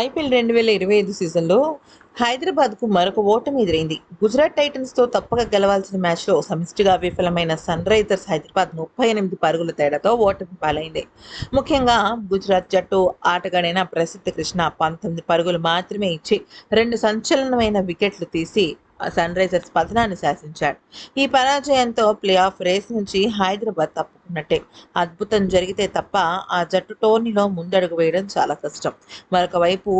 IPL రెండు వేల ఇరవై ఐదు సీజన్లో హైదరాబాద్కు మరొక ఓటమి ఎదురైంది. గుజరాత్ టైటన్స్తో తప్పక గెలవాల్సిన మ్యాచ్లో సమిష్టిగా విఫలమైన సన్ రైజర్స్ హైదరాబాద్ ముప్పై ఎనిమిది పరుగుల తేడాతో ఓటమి పాలైంది. ముఖ్యంగా గుజరాత్ జట్టు ఆటగాడైన ప్రసిద్ధ కృష్ణ పంతొమ్మిది పరుగులు మాత్రమే ఇచ్చి రెండు సంచలనమైన వికెట్లు తీసి సన్ రైజర్స్ పతనాన్ని శాసించాడు. ఈ పరాజయంతో ప్లే ఆఫ్ రేస్ నుంచి హైదరాబాద్ అనుకుంటున్నట్టే అద్భుతం జరిగితే తప్ప ఆ జట్టు టోర్నీలో ముందడుగు వేయడం చాలా కష్టం. మరొక వైపు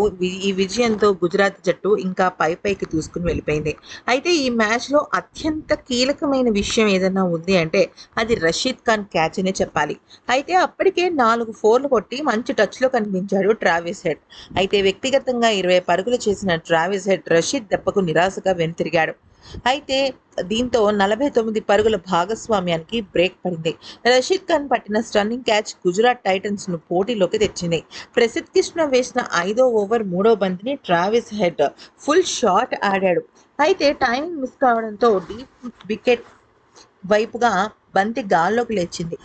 ఈ విజయంతో గుజరాత్ జట్టు ఇంకా పై పైకి తీసుకుని వెళ్ళిపోయింది. అయితే ఈ మ్యాచ్లో అత్యంత కీలకమైన విషయం ఏదైనా ఉంది అంటే అది రషీద్ ఖాన్ క్యాచ్ అనే చెప్పాలి. అయితే అప్పటికే నాలుగు ఫోర్లు కొట్టి మంచి టచ్లో కనిపించాడు ట్రావిస్ హెడ్. అయితే వ్యక్తిగతంగా ఇరవై పరుగులు చేసిన ట్రావిస్ హెడ్ రషీద్ దెబ్బకు నిరాశగా వెనుతిరిగాడు. అయితే దీంతో నలభై తొమ్మిది పరుగుల భాగస్వామ్యానికి బ్రేక్ పడింది. రషీద్ ఖాన్ పట్టిన స్టన్నింగ్ క్యాచ్ గుజరాత్ టైటన్స్ను పోటీలోకి తెచ్చింది. ప్రసిద్ధ కృష్ణ వేసిన ఐదో ఓవర్ మూడో బంతిని ట్రావిస్ హెడ్ ఫుల్ షాట్ ఆడాడు. అయితే టైమింగ్ మిస్ కావడంతో డీప్ వికెట్ వైపుగా బంతి గాల్లోకి లేచింది.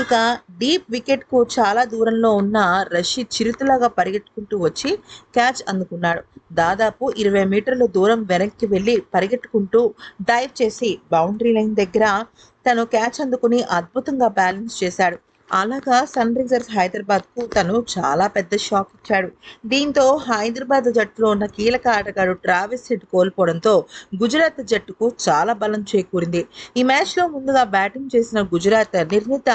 ఇక డీప్ వికెట్కు చాలా దూరంలో ఉన్న రషీద్ చిరుతలాగా పరిగెట్టుకుంటూ వచ్చి క్యాచ్ అందుకున్నాడు. దాదాపు ఇరవై మీటర్ల దూరం వెనక్కి వెళ్ళి పరిగెట్టుకుంటూ డైవ్ చేసి బౌండరీ లైన్ దగ్గర తను క్యాచ్ అందుకుని అద్భుతంగా బ్యాలెన్స్ చేశాడు. అలాగా సన్ రైజర్స్ హైదరాబాద్కు తను చాలా పెద్ద షాక్ ఇచ్చాడు. దీంతో హైదరాబాద్ జట్టులో ఉన్న కీలక ఆటగాడు ట్రావిస్ హెడ్ కోల్పోవడంతో గుజరాత్ జట్టుకు చాలా బలం చేకూరింది. ఈ మ్యాచ్లో ముందుగా బ్యాటింగ్ చేసిన గుజరాత్ నిర్ణీత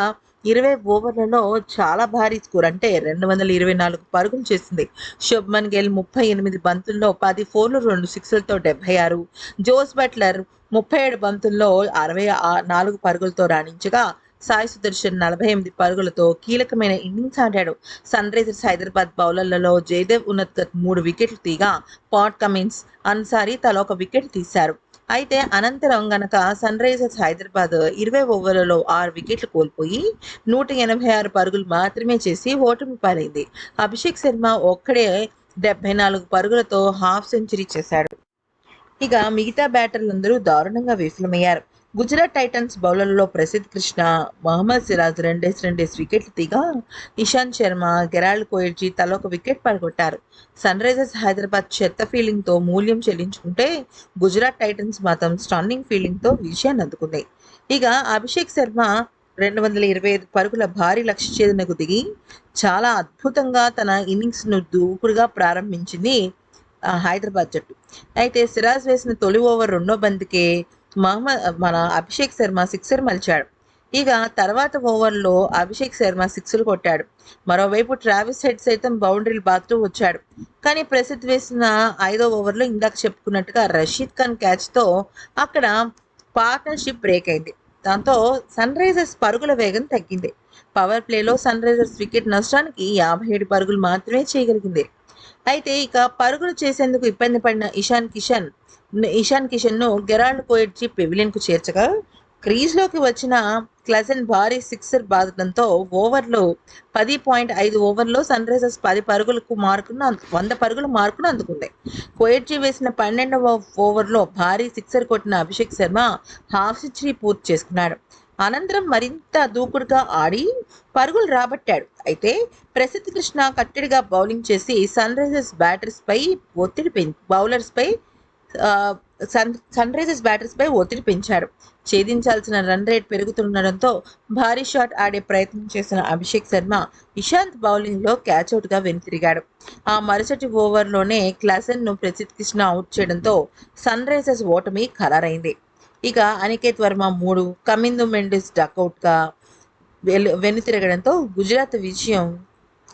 ఇరవై ఓవర్లలో చాలా భారీ స్కోర్ అంటే రెండు వందల ఇరవై నాలుగు పరుగులు చేసింది. శుభ్మన్ గిల్ ముప్పై ఎనిమిది బంతుల్లో పది ఫోర్లు రెండు సిక్స్లతో డెబ్బై ఆరు. జోస్ బట్లర్ ముప్పై ఏడు బంతుల్లో అరవై నాలుగు పరుగులతో రాణించగా సాయి సుదర్శన్ నలభై ఎనిమిది పరుగులతో కీలకమైన ఇన్నింగ్స్ ఆడాడు. సన్ రైజర్స్ హైదరాబాద్ బౌలర్లలో జయదేవ్ ఉన్నత్ మూడు వికెట్లు తీగా పాట్ కమిన్స్ అన్సారీ తల ఒక వికెట్ తీశారు. అయితే అనంతరం గనక సన్ రైజర్స్ హైదరాబాద్ ఇరవై ఓవర్లలో ఆరు వికెట్లు కోల్పోయి నూట ఎనభై ఆరు పరుగులు మాత్రమే చేసి ఓటమి పాలైంది. అభిషేక్ శర్మ ఒక్కడే డెబ్బై నాలుగు పరుగులతో హాఫ్ సెంచరీ చేశాడు. ఇక మిగతా బ్యాటర్లందరూ దారుణంగా విఫలమయ్యారు. గుజరాత్ టైటన్స్ బౌలర్లలో ప్రసిద్ధ్ కృష్ణ మహమ్మద్ సిరాజ్ రెండేసి రెండేసి వికెట్లు తీగా ఇషాంత్ శర్మ గెరాల్డ్ కోయర్జీ తల ఒక వికెట్ పడగొట్టారు. సన్ రైజర్స్ హైదరాబాద్ చెత్త ఫీలింగ్తో మూల్యం చెల్లించుకుంటే గుజరాత్ టైటన్స్ మాత్రం స్టన్నింగ్ ఫీలింగ్తో విజయాన్ని అందుకుంది. ఇక అభిషేక్ శర్మ రెండు వందల ఇరవై ఐదు పరుగుల భారీ లక్ష్య ఛేదనకు దిగి చాలా అద్భుతంగా తన ఇన్నింగ్స్ను దూకుడుగా ప్రారంభించింది హైదరాబాద్ జట్టు. అయితే సిరాజ్ వేసిన తొలి ఓవర్ రెండో బంతికే మహమ్మద్ మన అభిషేక్ శర్మ సిక్సర్ మలిచాడు. ఇక తర్వాత ఓవర్లో అభిషేక్ శర్మ సిక్స్లు కొట్టాడు. మరోవైపు ట్రావిస్ హెడ్ సైతం బౌండరీలు బాదుతూ వచ్చాడు. కానీ ప్రసిద్ధ్ వేసిన ఐదో ఓవర్లో ఇందాక చెప్పుకున్నట్టుగా రషీద్ ఖాన్ క్యాచ్తో అక్కడ పార్ట్నర్షిప్ బ్రేక్ అయింది. దాంతో సన్ రైజర్స్ పరుగుల వేగం తగ్గింది. పవర్ ప్లేలో సన్ రైజర్స్ వికెట్ నష్టానికి యాభై ఏడు పరుగులు మాత్రమే చేయగలిగింది. అయితే ఇక పరుగులు చేసేందుకు ఇబ్బంది పడిన ఇషాన్ కిషన్ ఇషాన్ కిషన్ను గెరాల్డ్ కోయడ్జీ పెవిలియన్కు చేర్చగా క్రీజ్లోకి వచ్చిన క్లజన్ భారీ సిక్సర్ బాధడంతో ఓవర్లో పది పాయింట్ ఐదు ఓవర్లో సన్ రైజర్స్ పది పరుగులకు మార్కును వంద పరుగుల మార్కును అందుకుంది కోయట్జీ వేసిన పన్నెండవ ఓవర్లో భారీ సిక్సర్ కొట్టిన అభిషేక్ శర్మ హాఫ్ సెంచరీ పూర్తి చేసుకున్నాడు. అనంతరం మరింత దూకుడుగా ఆడి పరుగులు రాబట్టాడు. అయితే ప్రసిద్ధ కృష్ణ కట్టడిగా బౌలింగ్ చేసి సన్ రైజర్స్ బ్యాటర్స్పై ఒత్తిడి పెంచి బౌలర్స్ పై సన్ సన్ రైజర్స్ బ్యాటర్స్ పై ఒత్తిడి పెంచాడు ఛేదించాల్సిన రన్ రేట్ పెరుగుతుండడంతో భారీ షాట్ ఆడే ప్రయత్నం చేసిన అభిషేక్ శర్మ ఇషాంత్ బౌలింగ్లో క్యాచ్అవుట్గా వెనుతిరిగాడు. ఆ మరుసటి ఓవర్లోనే క్లాసెన్ను ప్రసిద్ధ్ కృష్ణ అవుట్ చేయడంతో సన్ రైజర్స్ ఓటమి ఖరారైంది. ఇక అనికేత్ వర్మ మూడు కమిందు మెండిస్ డకౌట్గా వెను వెనుతిరగడంతో గుజరాత్ విజయం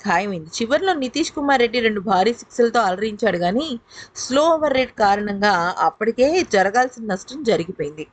ఖాయమైంది. చివరిలో నితీష్ కుమార్ రెడ్డి రెండు భారీ సిక్స్లతో అలరించాడు కానీ స్లో ఓవర్ రేట్ కారణంగా అప్పటికే జరగాల్సిన నష్టం జరిగిపోయింది.